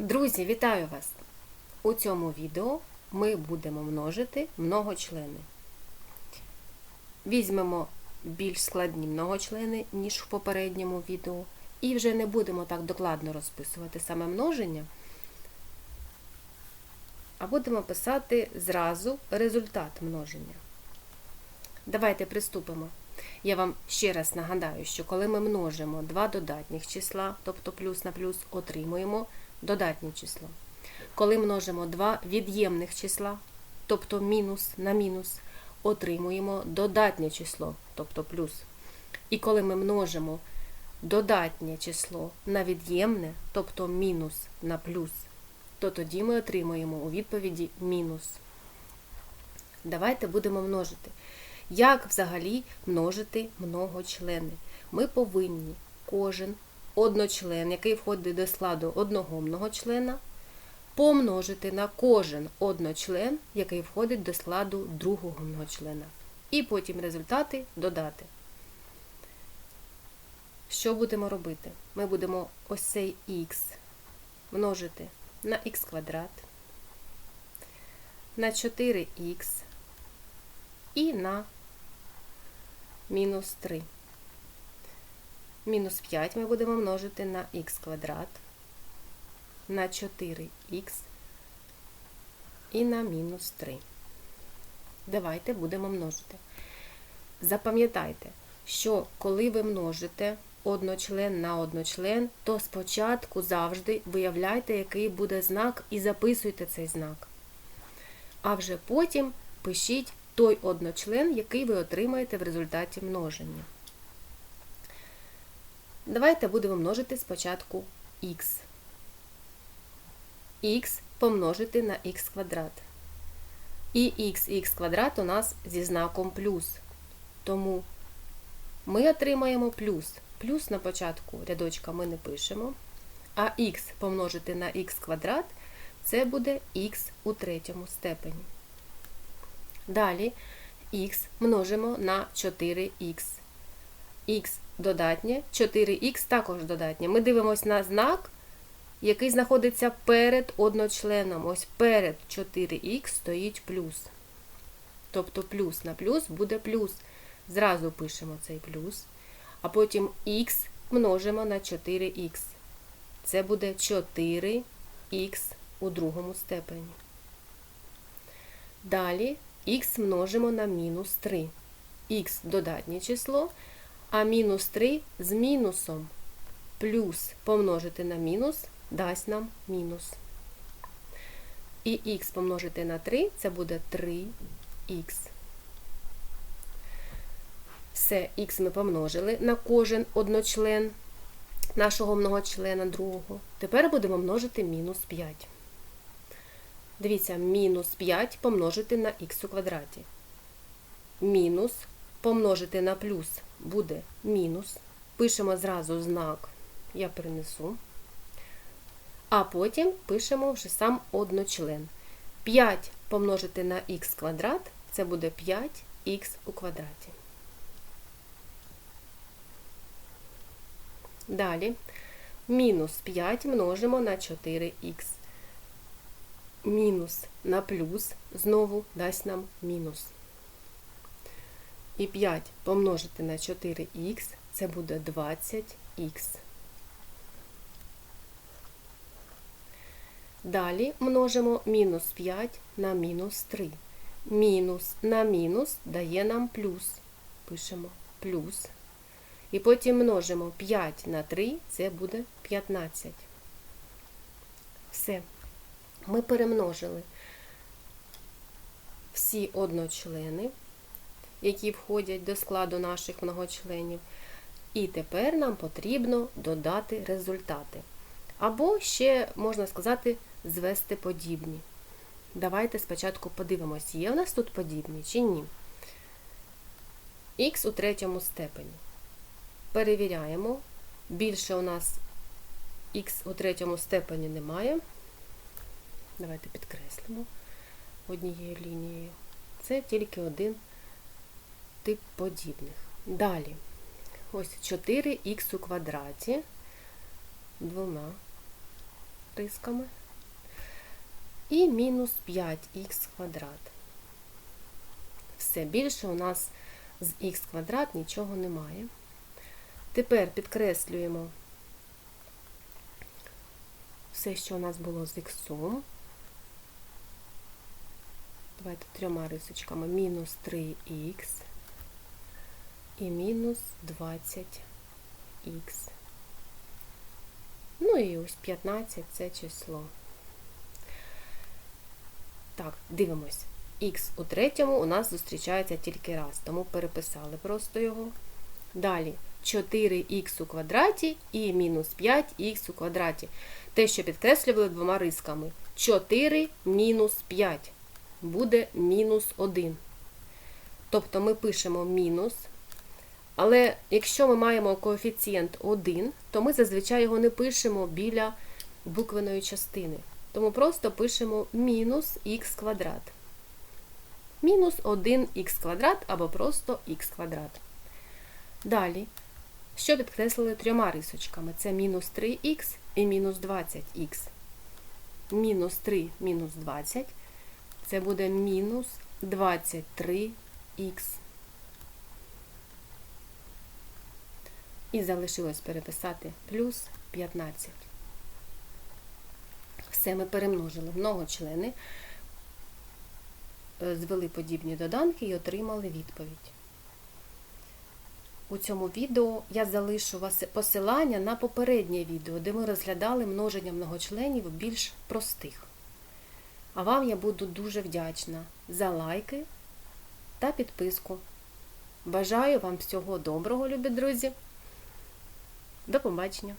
Друзі, вітаю вас! У цьому відео ми будемо множити многочлени. Візьмемо більш складні многочлени, ніж в попередньому відео, і вже не будемо так докладно розписувати саме множення, а будемо писати зразу результат множення. Давайте приступимо. Я вам ще раз нагадаю, що коли ми множимо два додатніх числа, тобто плюс на плюс, отримуємо додатнє число. Коли множимо два від'ємних числа, тобто мінус на мінус, отримуємо додатнє число, тобто плюс. І коли ми множимо додатнє число на від'ємне, тобто мінус на плюс, то тоді ми отримуємо у відповіді мінус. Давайте будемо множити. Як взагалі множити многочлени? Ми повинні кожен одночлен, який входить до складу одного многочлена, помножити на кожен одночлен, який входить до складу другого многочлена. І потім результати додати. Що будемо робити? Ми будемо ось цей х множити на х квадрат, на 4х і на мінус 3. Мінус 5 ми будемо множити на х квадрат, на 4х і на мінус 3. Давайте будемо множити. Запам'ятайте, що коли ви множите одночлен на одночлен, то спочатку завжди виявляйте, який буде знак, і записуйте цей знак. А вже потім пишіть той одночлен, який ви отримаєте в результаті множення. Давайте будемо множити спочатку х. х помножити на х квадрат. І х квадрат у нас зі знаком плюс. Тому ми отримаємо плюс. Плюс на початку рядочка ми не пишемо. А х помножити на х квадрат це буде х у третьому степені. Далі х множимо на 4х. х додатнє, 4х також додатнє. Ми дивимося на знак, який знаходиться перед одночленом. Ось перед 4х стоїть плюс. Тобто плюс на плюс буде плюс. Зразу пишемо цей плюс. А потім х множимо на 4х. Це буде 4х у другому степені. Далі х множимо на мінус 3. х додатнє число, а мінус 3 з мінусом. Плюс помножити на мінус дасть нам мінус. І х помножити на 3 це буде 3х. Все, х ми помножили на кожен одночлен нашого многочлена другого. Тепер будемо множити мінус 5. Дивіться, мінус 5 помножити на х у квадраті. Мінус помножити на плюс буде мінус. Пишемо зразу знак, я перенесу. А потім пишемо вже сам одночлен. 5 помножити на х квадрат це буде 5х у квадраті. Далі мінус 5 множимо на 4х мінус на плюс знову дасть нам мінус. І 5 помножити на 4х це буде 20х. Далі множимо мінус 5 на мінус 3. Мінус на мінус дає нам плюс. Пишемо плюс. І потім множимо 5 на 3, це буде 15. Все ми перемножили всі одночлени, які входять до складу наших многочленів. І тепер нам потрібно додати результати. Або ще, можна сказати, звести подібні. Давайте спочатку подивимося, є у нас тут подібні чи ні. Х у третьому степені. Перевіряємо. Більше у нас х у третьому степені немає. Давайте підкреслимо однією лінією. Це тільки один тип подібних. Далі, ось 4х у квадраті двома рисками. І мінус 5х квадрат. Все більше у нас з х квадрат нічого немає. Тепер підкреслюємо все, що у нас було з х. Давайте трьома рисочками. Мінус 3х і мінус 20х. Ну і ось 15 це число. Так, дивимось. Х у третьому у нас зустрічається тільки раз, тому переписали просто його. Далі 4х у квадраті і мінус 5х у квадраті. Те, що підкреслювали двома рисками. 4 мінус 5 буде мінус 1. Тобто ми пишемо мінус. Але якщо ми маємо коефіцієнт 1, то ми зазвичай його не пишемо біля буквеної частини. Тому просто пишемо мінус х квадрат. Мінус 1х квадрат або просто х квадрат. Далі, що підкреслили трьома рисочками? Це мінус 3х і мінус 20х. Мінус 3 мінус 20 це буде мінус 23х. І залишилось переписати плюс 15. Все ми перемножили многочлени, е, звели подібні доданки і отримали відповідь. У цьому відео я залишу вас посилання на попереднє відео, де ми розглядали множення многочленів більш простих. А вам я буду дуже вдячна за лайки та підписку. Бажаю вам всього доброго, любі друзі! До побачення!